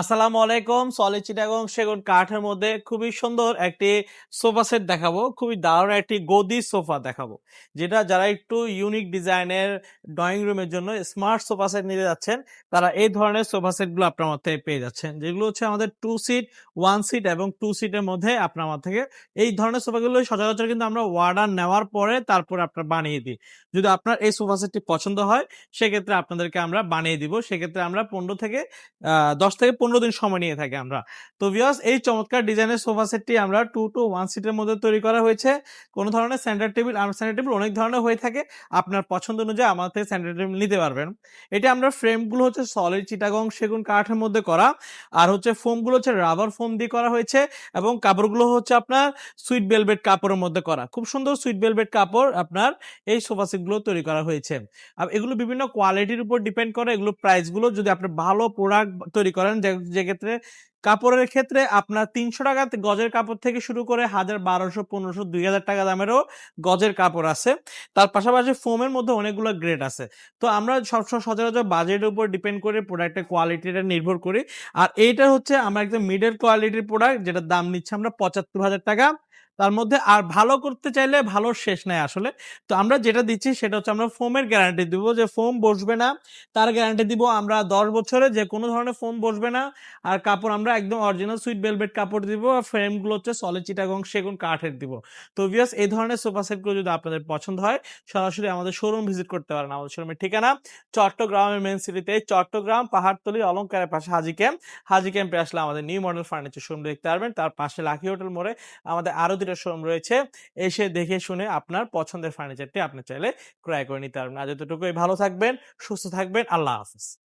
আসসালামু আলাইকুম, সলিড চিটাগং সেগুন কাঠের মধ্যে খুবই সুন্দর একটি সোফা সেট দেখাবো। খুবই দারুণ একটি গদি সোফা দেখাবো, যেটা যারা একটু ইউনিক ডিজাইনের ড্রয়িং রুমের জন্য স্মার্ট সোফা সেট নিতে যাচ্ছেন, তারা এই ধরনের সোফা সেটগুলো আপনার আমার থেকে পেয়ে যাচ্ছেন। যেগুলো হচ্ছে আমাদের টু সিট ওয়ান সিট এবং টু সিটের মধ্যে আপনার আমার থেকে এই ধরনের সোফাগুলো সচরাচর কিন্তু আমরা অর্ডার নেওয়ার পরে তারপর আপনার বানিয়ে দিই। যদি আপনার এই সোফা সেটটি পছন্দ হয়, সেক্ষেত্রে আপনাদেরকে আমরা বানিয়ে দিব। সেক্ষেত্রে আমরা পনেরো থেকে দশ থেকে পনেরো দিন সময় নিয়ে থাকি আমরা। তো ভিওস এই চমৎকার ডিজাইনের সোফা সেটটি আমরা টু টু ওয়ান সিটের মধ্যে তৈরি করা হয়েছে। কোনো ধরনের সেন্টার টেবিল সেন্টার টেবিল অনেক ধরনের হয়ে থাকে। আপনার পছন্দ অনুযায়ী আমার থেকে সেন্টার টেবিল নিতে পারবেন। এটা আমরা ফ্রেমগুলো হচ্ছে সলিড চিটাগং সেগুন কাঠের মধ্যে করা। আর হচ্ছে ফোমগুলো হচ্ছে রাবার ফোম দিয়ে করা হয়েছে। এবং কাপড়গুলো হচ্ছে আপনার সুইট বেলভেট কাপড়ের মধ্যে করা। খুব সুন্দর সুইট বেলভেট কাপড় আপনার এই সোফা সেটগুলো তৈরি করা হয়েছে। আর এগুলো বিভিন্ন কোয়ালিটির উপর ডিপেন্ড করে এগুলো প্রাইসগুলো যদি আপনি ভালো প্রোডাক্ট তৈরি করেন যে যে ক্ষেত্রে কাপড়ের ক্ষেত্রে আপনার তিনশো টাকা গজের কাপড় থেকে শুরু করে হাজার বারোশো, পনেরোশো, দুই হাজার টাকা দামেরও গজের কাপড় আছে। তার পাশাপাশি ফোমের মধ্যে অনেকগুলো গ্রেড আছে। তো আমরা সবসময় সচরাচর বাজেটের উপর ডিপেন্ড করে প্রোডাক্টের কোয়ালিটিটা নির্ভর করি। আর এইটা হচ্ছে আমরা একদম মিডল কোয়ালিটির প্রোডাক্ট যেটার দাম নিচ্ছে আমরা পঁচাত্তর হাজার টাকা। তার মধ্যে আর ভালো করতে চাইলে ভালো শেষ নাই আসলে। তো আমরা যেটা দিচ্ছি সেটা হচ্ছে আমরা ফোমের গ্যারান্টি দিব যে ফোম বসবে না। তার গ্যারান্টি দিব আমরা দশ বছরে যে কোনো ধরনের ফোম বসবে না। আর কাপড় আমরা একদম অরিজিনাল সুইট বেলভেট কাপড় দিব আর ফ্রেমগুলো হচ্ছে সলিড চিটাগং সেগুন কাঠের দিব। তো ভিয়াস এই ধরনের সোফা সেটগুলো যদি আপনাদের পছন্দ হয়, সরাসরি আমাদের শোরুম ভিজিট করতে পারেন আমাদের শোরুমের ঠিকানা। চট্টগ্রামের মেন সিটিতে চট্টগ্রাম পাহাড়তলি অলঙ্কারের পাশে হাজি ক্যাম্প হাজি ক্যাম্পে আসলে আমাদের নিউ মডেল ফার্নিচার শোরুম দেখতে পারবেন। তার পাশে লাকি হোটেল মোড়ে আমাদের আরও দুটো শোরুম রয়েছে, এসে দেখে শুনে আপনার পছন্দের ফার্নিচারটি আপনি চাইলে ক্রয় করে নিতে পারবেন। আজ এতটুকুই। ভালো থাকবেন, সুস্থ থাকবেন। আল্লাহ হাফিজ।